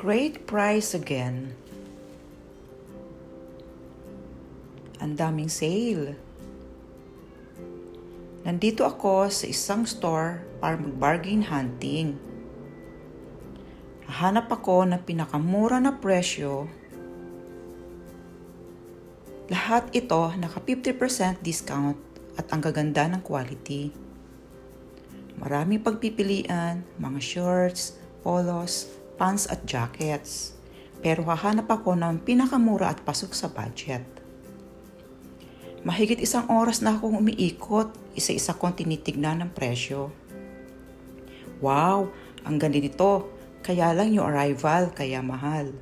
Great price again. Ang daming sale. Nandito ako sa isang store para mag-bargain hunting. Hanap ako ng pinakamura na presyo. Lahat ito naka 50% discount at ang gaganda ng quality. Maraming pagpipilian, mga shorts, polos, pants at jackets. Pero hahanap ako ng pinakamura at pasok sa budget. Mahigit isang oras na akong umiikot, isa-isa kong tinitignan ng presyo. Wow, ang ganda nito. Kaya lang yung arrival, kaya mahal.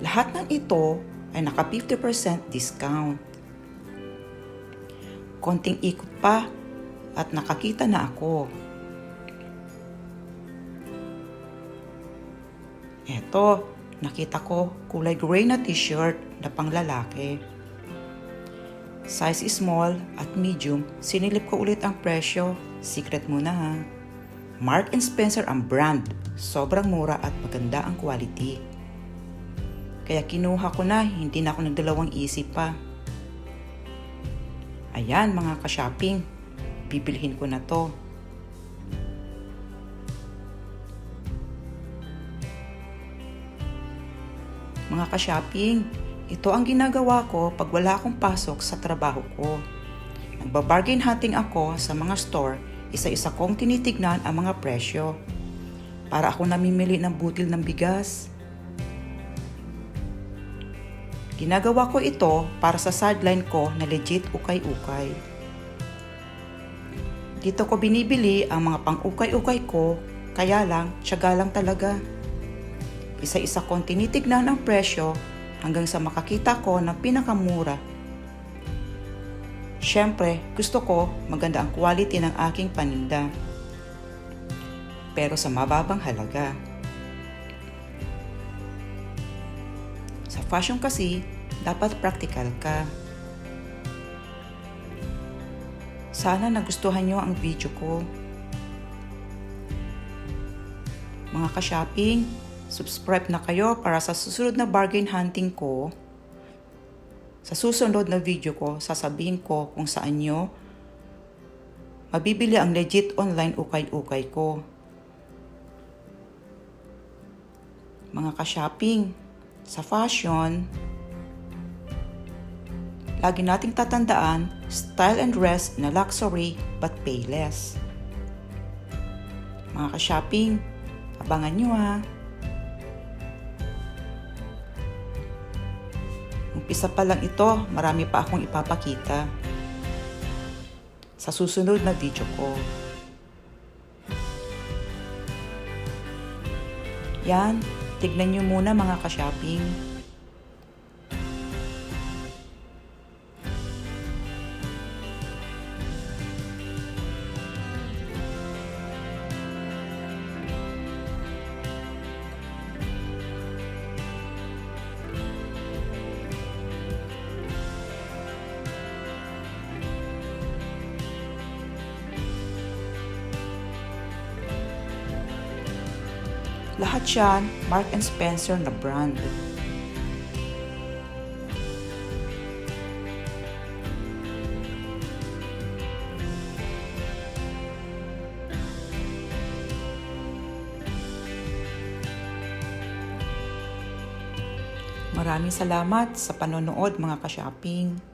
Lahat ng ito ay naka 50% discount. Konting ikot pa at nakakita na ako. Eto, nakita ko kulay gray na t-shirt na panglalaki. Size small at medium, sinilip ko ulit ang presyo. Secret muna ha. Mark and Spencer ang brand. Sobrang mura at maganda ang quality. Kaya kinuha ko na, hindi na ako nagdalawang isip pa. Ayan mga ka-shopping, bibilhin ko na to. Mga ka-shopping, ito ang ginagawa ko pag wala akong pasok sa trabaho ko. Nagbabargain hunting ako sa mga store, isa-isa kong tinitignan ang mga presyo. Para ako namimili ng butil ng bigas. Ginagawa ko ito para sa sideline ko na legit ukay-ukay. Dito ko binibili ang mga pang-ukay-ukay ko, kaya lang, tiyaga lang talaga. Isa-isa kong tinitignan ang presyo hanggang sa makakita ko ng pinakamura. Siyempre, gusto ko maganda ang quality ng aking paninda. Pero sa mababang halaga. Sa fashion kasi, dapat practical ka. Sana nagustuhan nyo ang video ko. Mga ka-shopping, subscribe na kayo para sa susunod na bargain hunting ko. Sa susunod na video ko, sasabihin ko kung saan nyo mabibili ang legit online ukay-ukay ko. Mga ka-shopping, sa fashion, lagi nating tatandaan, style and dress na luxury but pay less. Mga ka-shopping, abangan nyo ha. Umpisa pa lang ito, marami pa akong ipapakita. Sa susunod na video ko. Yan, tignan nyo muna mga ka-shopping. Lahat yan, Mark and Spencer na brand. Maraming salamat sa panonood mga ka-shopping.